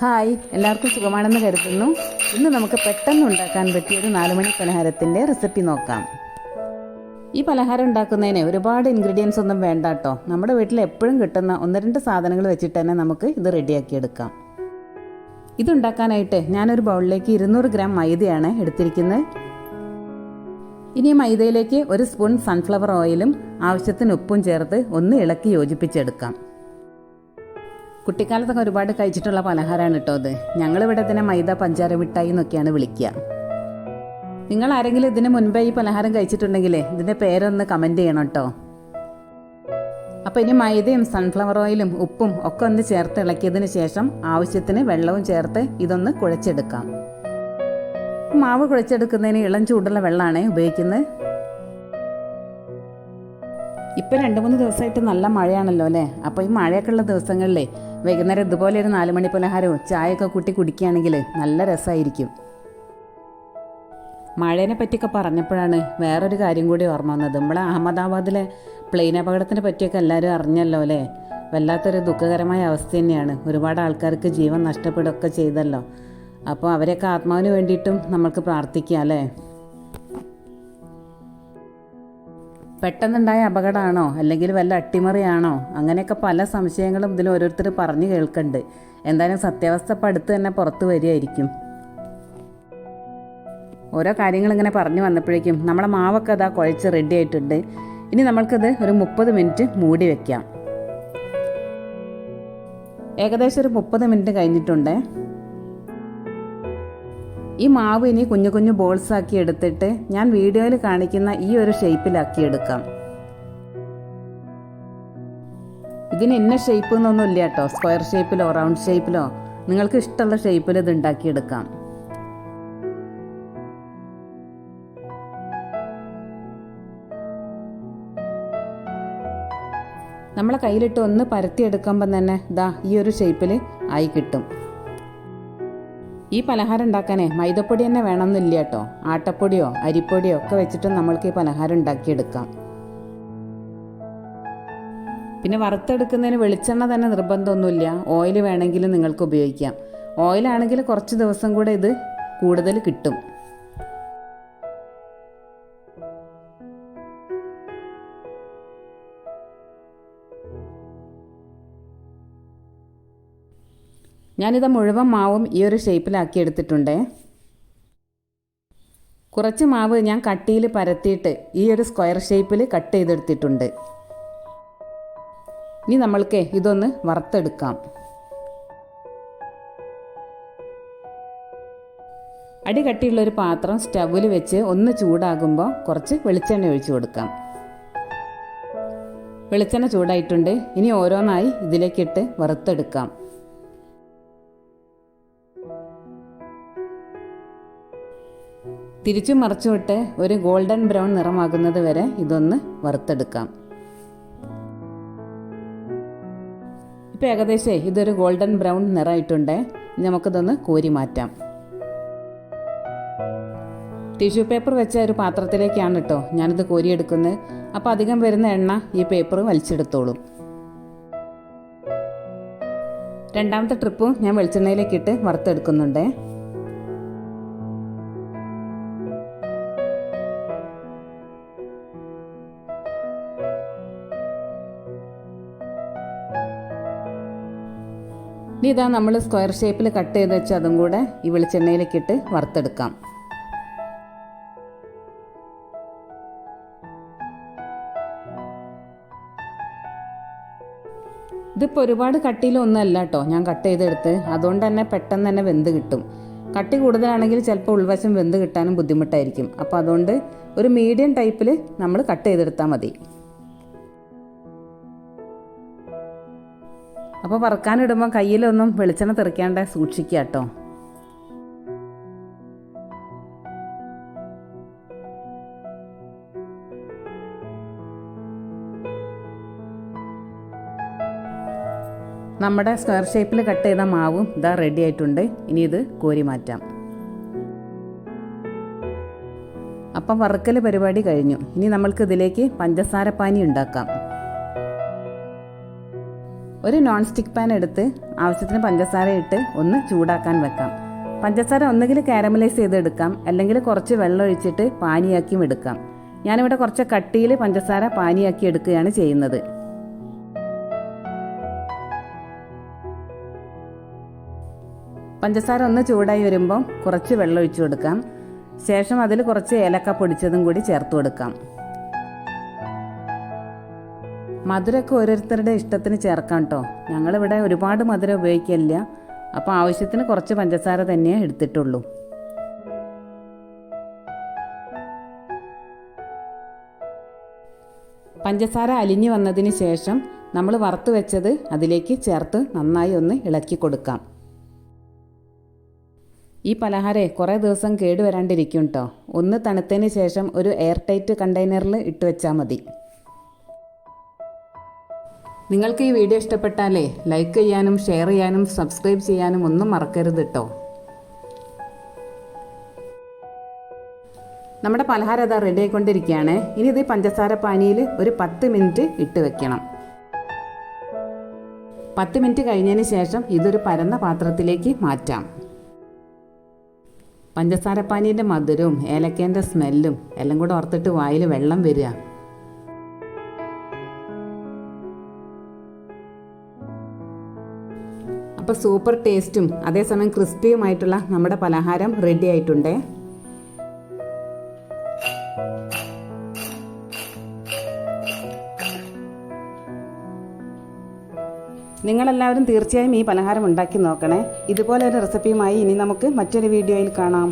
Hi എല്ലാവർക്കും സുഖമാണെന്ന് കരുതുന്നു. ഇന്ന് നമുക്ക് പെട്ടെന്ന് ഉണ്ടാക്കാൻ പറ്റിയ ഒരു നാലുമണി പലഹാരത്തിന്റെ റെസിപ്പി നോക്കാം. ഈ പലഹാരം ഉണ്ടാക്കുന്നതിന് ഒരുപാട് ഇൻഗ്രീഡിയൻസ് ഒന്നും വേണ്ട കേട്ടോ നമ്മുടെ വീട്ടിൽ എപ്പോഴും കിട്ടുന്ന ഒന്ന് രണ്ട് സാധനങ്ങൾ വെച്ചിട്ട് തന്നെ നമുക്ക് ഇത് റെഡിയാക്കി എടുക്കാം ഇതുണ്ടാക്കാനായിട്ട് ഞാനൊരു ബൗളിലേക്ക് ഇരുന്നൂറ് ഗ്രാം മൈദയാണ് എടുത്തിരിക്കുന്നത്. ഇനി മൈദയിലേക്ക് ഒരു സ്പൂൺ സൺഫ്ലവർ ഓയിലും ആവശ്യത്തിന് ഉപ്പും ചേർത്ത് ഒന്ന് ഇളക്കി യോജിപ്പിച്ചെടുക്കാം. കുട്ടിക്കാലത്തൊക്കെ ഒരുപാട് കഴിച്ചിട്ടുള്ള പലഹാരമാണ് കേട്ടോ അത്. ഞങ്ങളിവിടെ തന്നെ മൈദ പഞ്ചാര മിഠായി എന്നൊക്കെയാണ് വിളിക്കുക. നിങ്ങൾ ആരെങ്കിലും ഇതിന് മുൻപേ ഈ പലഹാരം കഴിച്ചിട്ടുണ്ടെങ്കിൽ ഇതിന്റെ പേരൊന്ന് കമന്റ് ചെയ്യണം കേട്ടോ. അപ്പോൾ ഇനി മൈദയും സൺഫ്ലവർ ഓയിലും ഉപ്പും ഒക്കെ ഒന്ന് ചേർത്ത് ഇളക്കിയതിന് ശേഷം ആവശ്യത്തിന് വെള്ളവും ചേർത്ത് ഇതൊന്ന് കുഴച്ചെടുക്കാം. മാവ് കുഴച്ചെടുക്കുന്നതിന് ഇളം ചൂടുള്ള വെള്ളമാണ് ഉപയോഗിക്കുന്നത്. ഇപ്പം രണ്ട് മൂന്ന് ദിവസമായിട്ട് നല്ല മഴയാണല്ലോ അല്ലേ? അപ്പോൾ ഈ മഴയൊക്കെ ഉള്ള ദിവസങ്ങളിലേ വൈകുന്നേരം ഇതുപോലെ ഒരു നാല് മണി പലഹാരവും ചായയൊക്കെ കൂട്ടി കുടിക്കുകയാണെങ്കിൽ നല്ല രസമായിരിക്കും. മഴേനെ പറ്റിയൊക്കെ പറഞ്ഞപ്പോഴാണ് വേറൊരു കാര്യം കൂടി ഓർമ്മ വന്നത്. നമ്മളെ അഹമ്മദാബാദിലെ പ്ലെയിൻ അപകടത്തിനെ പറ്റിയൊക്കെ എല്ലാവരും അറിഞ്ഞല്ലോ അല്ലേ? വല്ലാത്തൊരു ദുഃഖകരമായ അവസ്ഥ തന്നെയാണ്. ഒരുപാട് ആൾക്കാർക്ക് ജീവൻ നഷ്ടപ്പെടുകയൊക്കെ ചെയ്തല്ലോ. അപ്പോൾ അവരെയൊക്കെ ആത്മാവിന് വേണ്ടിയിട്ടും നമ്മൾക്ക് പ്രാർത്ഥിക്കാം അല്ലേ? പെട്ടെന്നുണ്ടായ അപകടമാണോ? അല്ലെങ്കിൽ വല്ല അട്ടിമറിയാണോ? അങ്ങനെയൊക്കെ പല സംശയങ്ങളും ഇതിൽ ഓരോരുത്തർ പറഞ്ഞു കേൾക്കുന്നുണ്ട് എന്തായാലും സത്യാവസ്ഥ പടുത്ത് തന്നെ പുറത്ത് വരികയായിരിക്കും. ഓരോ കാര്യങ്ങൾ ഇങ്ങനെ പറഞ്ഞു വന്നപ്പോഴേക്കും നമ്മളെ മാവൊക്കെ അതാ കുഴച്ച് റെഡി ആയിട്ടുണ്ട്. ഇനി നമ്മൾക്കത് ഒരു മുപ്പത് മിനിറ്റ് മൂടി വെക്കാം. ഏകദേശം ഒരു മുപ്പത് മിനിറ്റ് കഴിഞ്ഞിട്ടുണ്ട്. ഈ മാവ് ഇനി കുഞ്ഞു കുഞ്ഞു ബോൾസ് ആക്കി എടുത്തിട്ട് ഞാൻ വീഡിയോയിൽ കാണിക്കുന്ന ഈ ഒരു ഷേപ്പിലാക്കി എടുക്കാം. ഇതിന് ഇന്ന ഷേപ്പ് എന്നൊന്നും ഇല്ല കേട്ടോ. സ്ക്വയർ ഷേപ്പിലോ റൗണ്ട് ഷേപ്പിലോ നിങ്ങൾക്ക് ഇഷ്ടമുള്ള ഷേപ്പിൽ ഇത് ഉണ്ടാക്കിയെടുക്കാം നമ്മളെ കയ്യിലിട്ട് ഒന്ന് പരത്തിയെടുക്കുമ്പം തന്നെ ദാ ഈ ഒരു ഷേപ്പിൽ ആയി കിട്ടും. ഈ പലഹാരം ഉണ്ടാക്കാനേ മൈദപ്പൊടി തന്നെ വേണമെന്നില്ല കേട്ടോ. ആട്ടപ്പൊടിയോ അരിപ്പൊടിയോ ഒക്കെ വെച്ചിട്ട് നമ്മൾക്ക് ഈ പലഹാരം ഉണ്ടാക്കിയെടുക്കാം. പിന്നെ വറുത്തെടുക്കുന്നതിന് വെളിച്ചെണ്ണ തന്നെ നിർബന്ധമൊന്നുമില്ല. ഓയിൽ വേണമെങ്കിലും നിങ്ങൾക്ക് ഉപയോഗിക്കാം. ഓയിലാണെങ്കിൽ കുറച്ച് ദിവസം കൂടെ ഇത് കൂടുതൽ കിട്ടും. ഞാനിത് മുഴുവൻ മാവും ഈ ഒരു ഷേപ്പിലാക്കി എടുത്തിട്ടുണ്ട്. കുറച്ച് മാവ് ഞാൻ കട്ടിയിൽ പരത്തിയിട്ട് ഈ ഒരു സ്ക്വയർ ഷേപ്പിൽ കട്ട് ചെയ്തെടുത്തിട്ടുണ്ട്. ഇനി നമ്മൾക്ക് ഇതൊന്ന് വറുത്തെടുക്കാം. അടി കട്ടിയുള്ളൊരു പാത്രം സ്റ്റവിൽ വെച്ച് ഒന്ന് ചൂടാകുമ്പോൾ കുറച്ച് വെളിച്ചെണ്ണ ഒഴിച്ചു കൊടുക്കാം. വെളിച്ചെണ്ണ ചൂടായിട്ടുണ്ട്. ഇനി ഓരോന്നായി ഇതിലേക്കിട്ട് വറുത്തെടുക്കാം. തിരിച്ചു മറച്ചുവിട്ട് ഒരു ഗോൾഡൻ ബ്രൗൺ നിറമാകുന്നത് വരെ ഇതൊന്ന് വറുത്തെടുക്കാം. ഇപ്പം ഏകദേശം ഇതൊരു ഗോൾഡൻ ബ്രൗൺ നിറമായിട്ടുണ്ട്. നമുക്കിതൊന്ന് കോരി മാറ്റാം. ടിഷ്യൂ പേപ്പർ വെച്ച ഒരു പാത്രത്തിലേക്കാണ് കേട്ടോ ഞാനിത് കോരിയെടുക്കുന്നത്. അപ്പോൾ അധികം വരുന്ന എണ്ണ ഈ പേപ്പർ വലിച്ചെടുത്തോളും. രണ്ടാമത്തെ ട്രിപ്പും ഞാൻ വെളിച്ചെണ്ണയിലേക്കിട്ട് വറുത്തെടുക്കുന്നുണ്ടേ. ഇനി ഇതാ നമ്മൾ സ്ക്വയർ ഷേപ്പിൽ കട്ട് ചെയ്ത് വെച്ച് അതും കൂടെ ഈ വെളിച്ചെണ്ണയിലേക്ക് ഇട്ട് വറുത്തെടുക്കാം. ഇതിപ്പോൾ ഒരുപാട് കട്ടിയിലൊന്നുമല്ല കേട്ടോ ഞാൻ കട്ട് ചെയ്തെടുത്ത് അതുകൊണ്ട് തന്നെ പെട്ടെന്ന് തന്നെ വെന്ത് കിട്ടും. കട്ടി കൂടുതലാണെങ്കിൽ ചിലപ്പോൾ ഉൾവശം വെന്ത് കിട്ടാനും ബുദ്ധിമുട്ടായിരിക്കും. അപ്പോൾ അതുകൊണ്ട് ഒരു മീഡിയം ടൈപ്പിൽ നമ്മൾ കട്ട് ചെയ്തെടുത്താൽ മതി. അപ്പോൾ വറുക്കാനിടുമ്പോൾ കയ്യിലൊന്നും വെളിച്ചെണ്ണ തെറിക്കാണ്ട് സൂക്ഷിക്കുക കേട്ടോ. നമ്മുടെ സ്ക്വയർ ഷേപ്പിൽ കട്ട് ചെയ്ത മാവും ഇതാ റെഡി ആയിട്ടുണ്ട്. ഇനി ഇത് കോരി മാറ്റാം. അപ്പം വറുക്കൽ പരിപാടി കഴിഞ്ഞു. ഇനി നമ്മൾക്ക് ഇതിലേക്ക് പഞ്ചസാര പാനി ഉണ്ടാക്കാം. ഒരു നോൺ സ്റ്റിക്ക് പാൻ എടുത്ത് ആവശ്യത്തിന് പഞ്ചസാര ഇട്ട് ഒന്ന് ചൂടാക്കാൻ വെക്കാം. പഞ്ചസാര ഒന്നുകിൽ കാരമലൈസ് ചെയ്തെടുക്കാം അല്ലെങ്കിൽ കുറച്ച് വെള്ളം ഒഴിച്ചിട്ട് പാനിയാക്കിയും എടുക്കാം. ഞാനിവിടെ കുറച്ച് കട്ടിയിൽ പഞ്ചസാര പാനിയാക്കി എടുക്കുകയാണ് ചെയ്യുന്നത്. പഞ്ചസാര ഒന്ന് ചൂടായി വരുമ്പോൾ കുറച്ച് വെള്ളം ഒഴിച്ചു കൊടുക്കാം. ശേഷം അതിൽ കുറച്ച് ഏലക്ക പൊടിച്ചതും കൂടി ചേർത്ത് കൊടുക്കാം. മധുരമൊക്കെ ഓരോരുത്തരുടെ ഇഷ്ടത്തിന് ചേർക്കാം കേട്ടോ ഞങ്ങളിവിടെ ഒരുപാട് മധുരം ഉപയോഗിക്കില്ല അപ്പോൾ ആവശ്യത്തിന് കുറച്ച് പഞ്ചസാര തന്നെയേ എടുത്തിട്ടുള്ളൂ. പഞ്ചസാര അലിഞ്ഞു വന്നതിന് ശേഷം നമ്മൾ വറുത്ത് വെച്ചത് അതിലേക്ക് ചേർത്ത് നന്നായി ഒന്ന് ഇളക്കി കൊടുക്കാം. ഈ പലഹാരേ കുറേ ദിവസം കേടുവരാണ്ടിരിക്കും കേട്ടോ ഒന്ന് തണുത്തതിന് ശേഷം ഒരു എയർ ടൈറ്റ് കണ്ടെയ്നറിൽ ഇട്ട് വെച്ചാൽ മതി. നിങ്ങൾക്ക് ഈ വീഡിയോ ഇഷ്ടപ്പെട്ടാലേ ലൈക്ക് ചെയ്യാനും ഷെയർ ചെയ്യാനും സബ്സ്ക്രൈബ് ചെയ്യാനും ഒന്നും മറക്കരുത് കേട്ടോ നമ്മുടെ പലഹാരം അതാ റെഡി ആയിക്കൊണ്ടിരിക്കുകയാണ്. ഇനി ഇത് പഞ്ചസാര പാനിയിൽ ഒരു പത്ത് മിനിറ്റ് ഇട്ട് വെക്കണം. പത്ത് മിനിറ്റ് കഴിഞ്ഞതിന് ശേഷം ഇതൊരു പരന്ന പാത്രത്തിലേക്ക് മാറ്റാം. പഞ്ചസാര പാനീന്റെ മധുരവും ഏലക്കേന്റെ സ്മെല്ലും എല്ലാം കൂടെ ഓർത്തിട്ട് വായിൽ വെള്ളം വരിക. അപ്പോൾ സൂപ്പർ ടേസ്റ്റും അതേസമയം ക്രിസ്പിയുമായിട്ടുള്ള നമ്മുടെ പലഹാരം റെഡി ആയിട്ടുണ്ട്. നിങ്ങളെല്ലാവരും തീർച്ചയായും ഈ പലഹാരം ഉണ്ടാക്കി നോക്കണേ. ഇതുപോലെ ഒരു റെസിപ്പിയുമായി ഇനി നമുക്ക് മറ്റൊരു വീഡിയോയിൽ കാണാം.